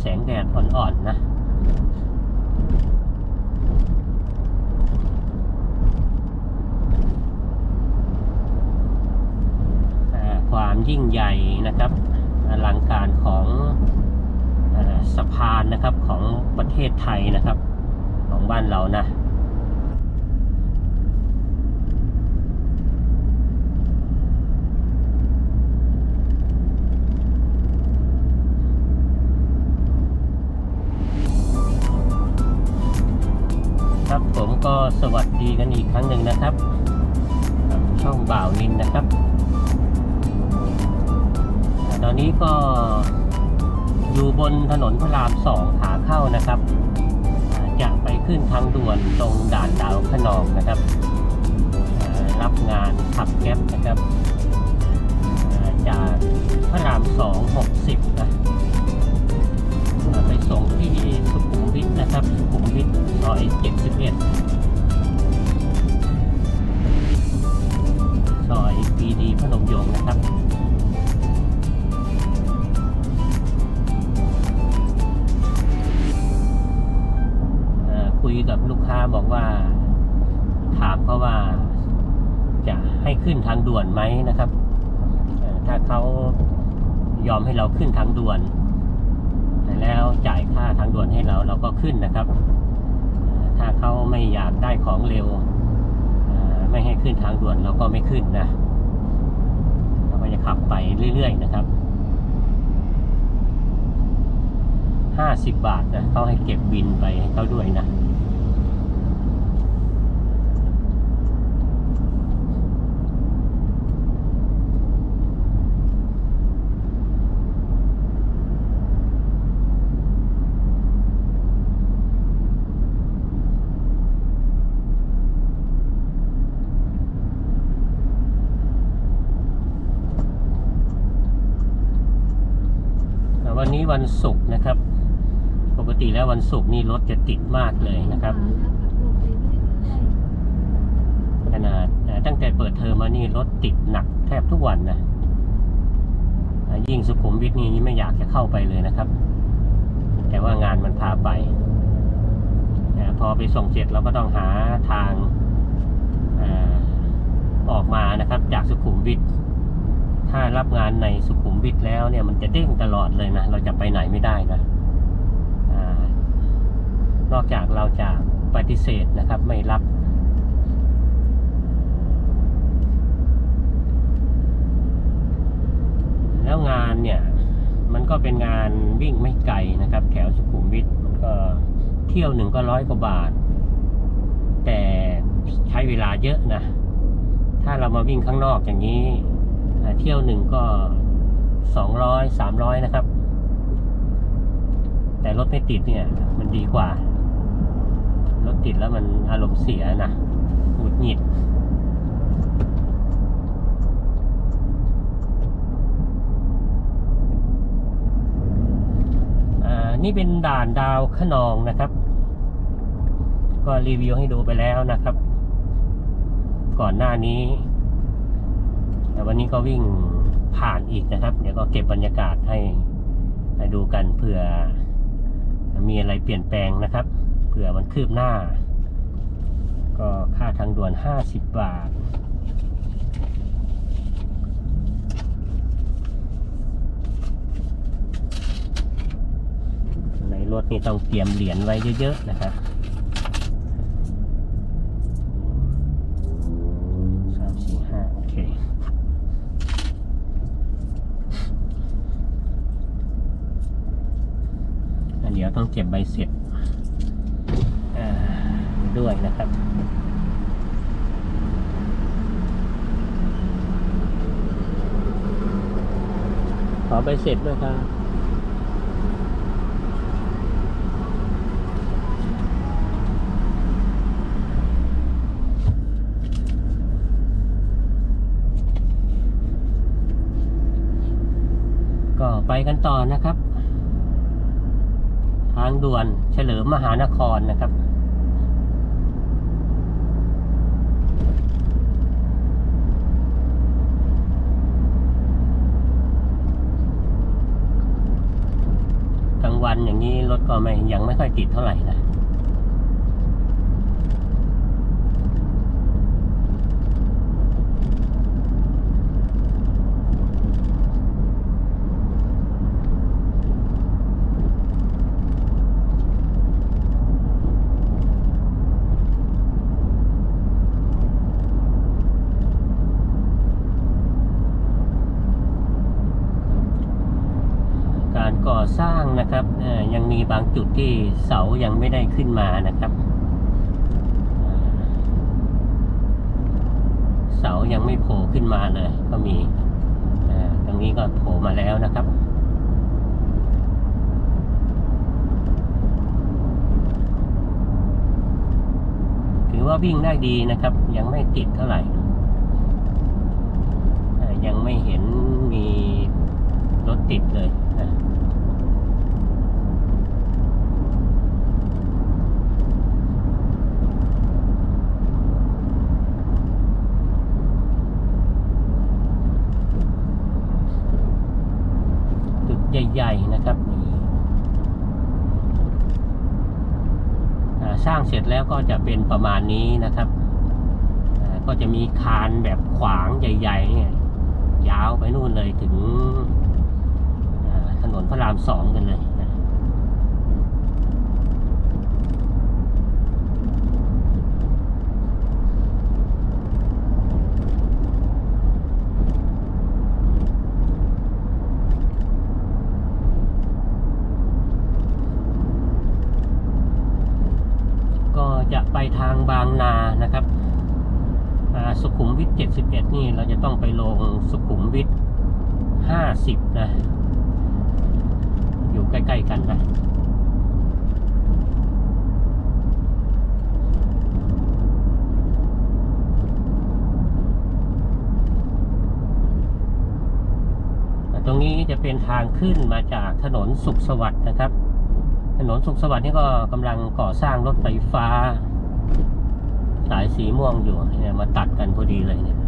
แสงแดดอ่อนๆนะความยิ่งใหญ่นะครับอลังการของอสะพานนะครับของประเทศไทยนะครับ ของบ้านเรานะ สวัสดีกันอีกครั้งหนึ่งนะครับ ช่องบ่าวนินนะครับ ตอนนี้ก็อยู่บนถนนพระรามสองขาเข้านะครับ จะไปขึ้นทางด่วนตรงด่านดาวขนองนะครับ รับงานขับแก๊ปนะครับ จากพระรามสองหกสิบนะไปส่งที่สุขุมวิทนะครับ สุขุมวิทซอยเจ็ดสิบเอ็ด งนะครับคุยกับลูกค้าบอกว่า ถามเขาว่าจะให้ขึ้นทางด่วนไหมนะครับ ถ้าเขายอมให้เราขึ้นทางด่วน แล้วจ่ายค่าทางด่วนให้เราเราก็ขึ้นนะครับ ถ้าเขาไม่อยากได้ของเร็ว ไม่ให้ขึ้นทางด่วนเราก็ไม่ขึ้นนะ จะขับไปเรื่อยๆนะครับห้าสิบบาทนะเขาให้เก็บบินไปให้เขาด้วยนะ วันศุกร์นะครับ ปกติแล้ววันศุกร์นี่รถจะติดมากเลยนะครับ ขนาดตั้งแต่เปิดเทอมมานี่รถติดหนักแทบทุกวันนะยิ่งสุขุมวิทนี่ไม่อยากจะเข้าไปเลยนะครับ แต่ว่างานมันพาไปพอไปส่งเสร็จเราก็ต้องหาทางออกมานะครับ จากสุขุมวิท ถ้ารับงานในสุขุมวิทแล้วเนี่ยมันจะเด้งตลอดเลยนะ เราจะไปไหนไม่ได้นะอนอกจากเราจะปฏิเสธนะครับ ไม่รับแล้วงานเนี่ย มันก็เป็นงานวิ่งไม่ไกลนะครับ แถวสุขุมวิทมันก็เที่ยวหนึ่งก็ร้อยกว่าบาท แต่ใช้เวลาเยอะนะ ถ้าเรามาวิ่งข้างนอกอย่างนี้ เที่ยวหนึ่งก็สองร้อยสามร้อยนะครับ แต่รถไม่ติดเนี่ย มันดีกว่า รถติดแล้วมันอารมณ์เสียนะหงุดหงิดอ่านี่เป็นด่านดาวขนองนะครับ ก็รีวิวให้ดูไปแล้วนะครับ ก่อนหน้านี้ แต่วันนี้ก็วิ่งผ่านอีกนะครับ เดี๋ยวก็เก็บบรรยากาศให้ให้ดูกันเผื่อ มีอะไรเปลี่ยนแปลงนะครับ เผื่อมันคืบหน้า ก็ค่าทางด่วน 50 บาทในรถนี่ต้องเตรียมเหรียญไว้เยอะ ๆ นะครับ เก็บใบเสร็จด้วยนะครับขอใบเสร็จด้วยครับก็ไปกันต่อนะครับางด่วนเฉลิมมหานครนะครับ กลางวันอย่างนี้รถก็ไม่ยังไม่ค่อยติดเท่าไหร่นะ การก่อสร้างนะครับยังมีบางจุดที่เสายังไม่ได้ขึ้นมานะครับเสายังไม่โผล่ขึ้นมาเลย ก็มีตรงนี้ก็โผล่มาแล้วนะครับถือว่าวิ่งได้ดีนะครับ ยังไม่ติดเท่าไหร่ยังไม่เห็นมีรถติดเลยนะ จุดใหญ่ ๆ นะครับสร้างเสร็จแล้วก็จะเป็นประมาณนี้นะครับ ก็จะมีคานแบบขวางใหญ่ๆเนี่ยยาวไปนู่นเลยถึงถนนพระรามสองกันเลยนะก็จะไปทางบางนานะครับอ่าสุขุม วิท 71 นี่เราจะต้องไปลงสุขุมวิท 50 นะ อยู่ใกล้ ๆ กันนะตรงนี้จะเป็นทางขึ้นมาจากถนนสุขสวัสดิ์นะครับ ถนนสุขสวัสดิ์นี่ก็กำลังก่อสร้างรถไฟฟ้า สายสีม่วงอยู่เนี่ยมาตัดกันพอดีเลยเนี่ย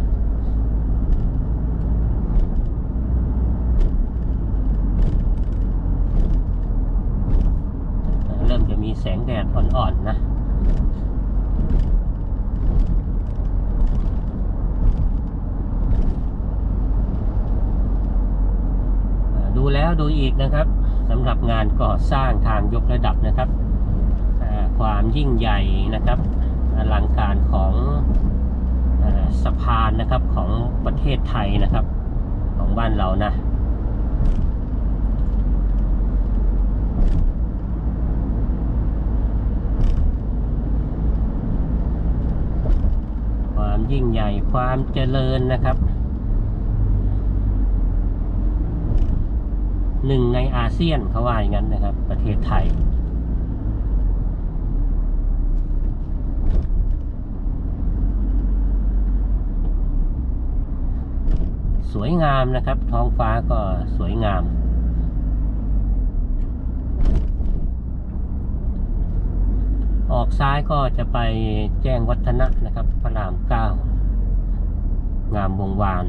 เริ่มจะมีแสงแดดอ่อนๆนะดูแล้วดูอีกนะครับสำหรับงานก่อสร้างทางยกระดับนะครับ ความยิ่งใหญ่นะครับ อลังการของอสะพานนะครับของประเทศไทยนะครับ ของบ้านเรานะความยิ่งใหญ่ความเจริญนะครับหนึ่งในอาเซียนเขาว่าอย่างนั้นนะครับ ประเทศไทย สวยงามนะครับ ท้องฟ้าก็สวยงาม ออกซ้ายก็จะไปแจ้งวัฒนะนะครับ พระรามเก้างามวงวาน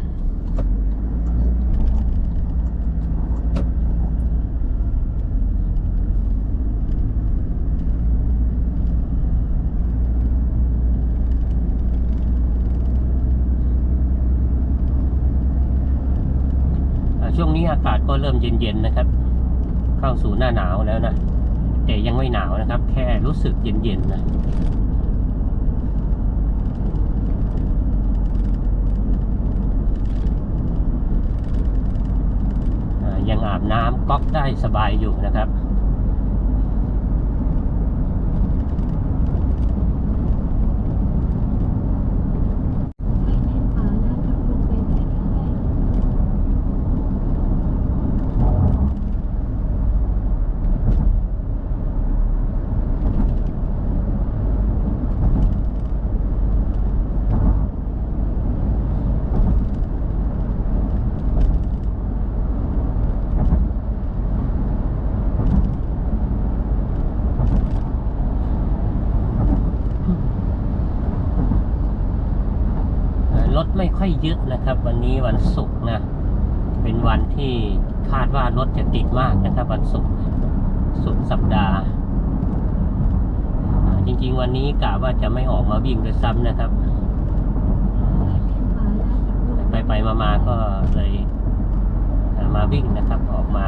นี้อากาศก็เริ่มเย็นๆนะครับ เข้าสู่หน้าหนาวแล้วนะ แต่ยังไม่หนาวนะครับ แค่รู้สึกเย็นๆนะยังอาบน้ำก๊อกได้สบายอยู่นะครับ ให้เลนขวาแล้วขับรถไปได้ค่ะ เอ่อรถไม่ค่ อยเยอะนะครับ วันนี้วันศุกร์นะ เป็นวันที่คาดว่ารถจะติดมากนะครับ วันศุกร์สุดสัปดาห์จริงๆ วันนี้กะว่าจะไม่ออกมาวิ่งด้วยซ้ำนะครับ ไปไปๆมาๆก็เลยมาวิ่งนะครับออกมา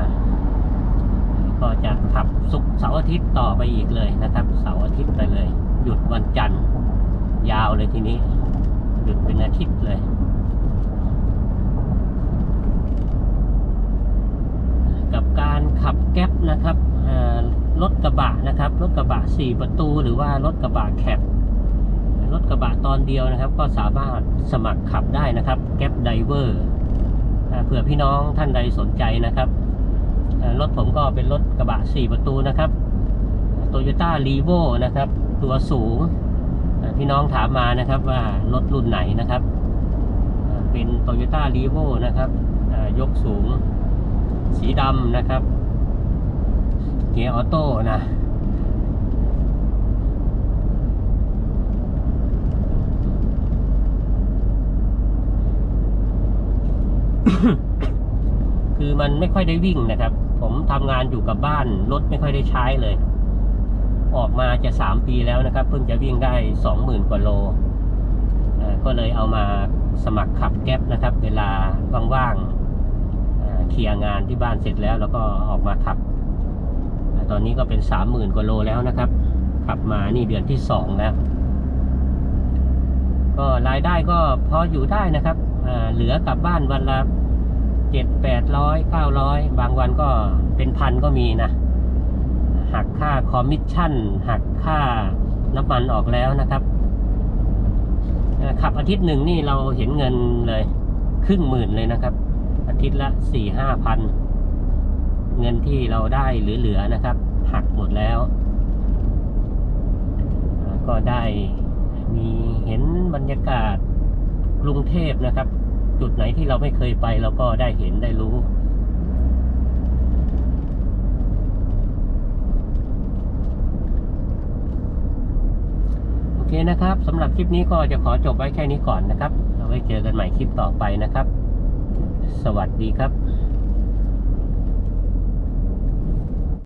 ก็จะขับศุกร์เสาร์อาทิตย์ต่อไปอีกเลยนะครับเสาร์อาทิตย์ไปเลย หยุดวันจันทร์ยาวเลยทีนี้ หยุดเป็นอาทิตย์เลย การขับแก๊ปนะครับรถกระบะนะครับรถกระบะ 4 ประตูหรือว่ารถกระบะแคปรถกระบะตอนเดียวนะครับ ก็สามารถสมัครขับได้นะครับแก๊ปไดเวอร์เผื่อพี่น้องท่านใดสนใจนะครับรถผมก็เป็นรถกระบะ 4 ประตูนะครับโตโยต้ารีโวนะครับ ตัวสูง พี่น้องถามมานะครับว่ารถรุ่นไหนนะครับ เป็นโตโยต้ารีโวนะครับยกสูง สีดำนะครับ เกียร์ออโต้นะคือมันไม่ค่อยได้วิ่งนะครับ ผมทำงานอยู่กับบ้าน รถไม่ค่อยได้ใช้เลย ออกมาจะสามปีแล้วนะครับ เพิ่งจะวิ่งได้สองหมื่นกว่าโล ก็เลยเอามาสมัครขับแก๊ปนะครับ เวลาว่างๆ เคลียร์งานที่บ้านเสร็จแล้ว แล้วก็ออกมาขับ ตอนนี้ก็เป็นสามหมื่นกว่าโลแล้วนะครับ ขับมานี่เดือนที่สองแล้ว ก็รายได้ก็พออยู่ได้นะครับ เหลือกลับบ้านวันละเจ็ดแปดร้อยเก้าร้อยบางวันก็เป็นพันก็มีนะ หักค่าคอมมิชชั่น หักค่าน้ำมันออกแล้วนะครับขับอาทิตย์หนึ่งนี่เราเห็นเงินเลย ครึ่งหมื่นเลยนะครับ ทิตย์ละสี่ห้าพันเงินที่เราได้เหลือๆนะครับ หักหมดแล้ว ก็ได้มีเห็นบรรยากาศกรุงเทพนะครับ จุดไหนที่เราไม่เคยไปเราก็ได้เห็นได้รู้โอเคนะครับสำหรับคลิปนี้ก็จะขอจบไว้แค่นี้ก่อนนะครับ เอาไว้เจอกันใหม่คลิปต่อไปนะครับ สวัสดีครับ